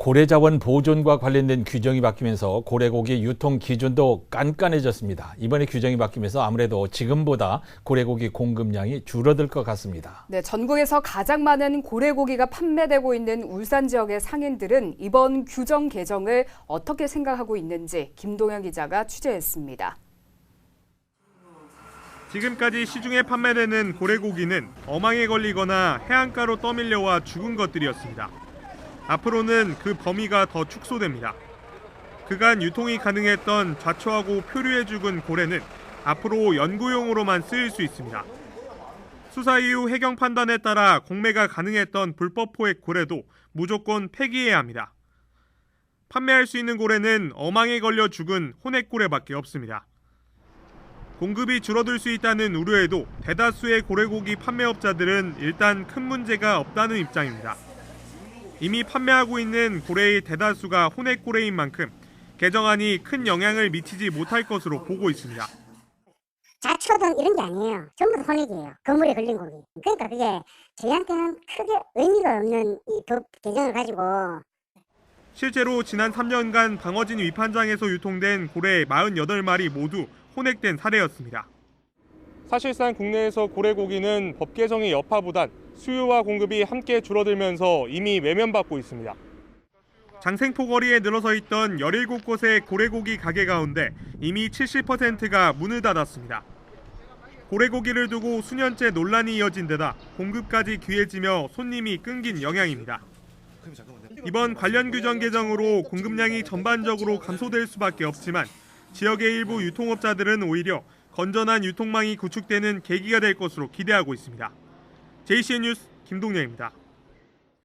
고래자원 보존과 관련된 규정이 바뀌면서 고래고기 유통 기준도 깐깐해졌습니다. 이번에 규정이 바뀌면서 아무래도 지금보다 고래고기 공급량이 줄어들 것 같습니다. 네, 전국에서 가장 많은 고래고기가 판매되고 있는 울산 지역의 상인들은 이번 규정 개정을 어떻게 생각하고 있는지 김동현 기자가 취재했습니다. 지금까지 시중에 판매되는 고래고기는 어망에 걸리거나 해안가로 떠밀려와 죽은 것들이었습니다. 앞으로는 그 범위가 더 축소됩니다. 그간 유통이 가능했던 좌초하고 표류에 죽은 고래는 앞으로 연구용으로만 쓰일 수 있습니다. 수사 이후 해경 판단에 따라 공매가 가능했던 불법 포획 고래도 무조건 폐기해야 합니다. 판매할 수 있는 고래는 어망에 걸려 죽은 혼액 고래밖에 없습니다. 공급이 줄어들 수 있다는 우려에도 대다수의 고래고기 판매업자들은 일단 큰 문제가 없다는 입장입니다. 이미 판매하고 있는 고래의 대다수가 혼액 고래인 만큼 개정안이 큰 영향을 미치지 못할 것으로 보고 있습니다. 자초든 이런 게 아니에요. 전부 다 혼액이에요. 거물에 걸린 고기. 그러니까 그게 저희한테는 크게 의미가 없는 이 법 개정을 가지고 실제로 지난 3년간 방어진 위판장에서 유통된 고래 48마리 모두 혼액된 사례였습니다. 사실상 국내에서 고래고기는 법 개정의 여파보단 수요와 공급이 함께 줄어들면서 이미 외면받고 있습니다. 장생포 거리에 늘어서 있던 17곳의 고래고기 가게 가운데 이미 70%가 문을 닫았습니다. 고래고기를 두고 수년째 논란이 이어진 데다 공급까지 귀해지며 손님이 끊긴 영향입니다. 이번 관련 규정 개정으로 공급량이 전반적으로 감소될 수밖에 없지만 지역의 일부 유통업자들은 오히려 건전한 유통망이 구축되는 계기가 될 것으로 기대하고 있습니다. JCN 뉴스 김동영입니다.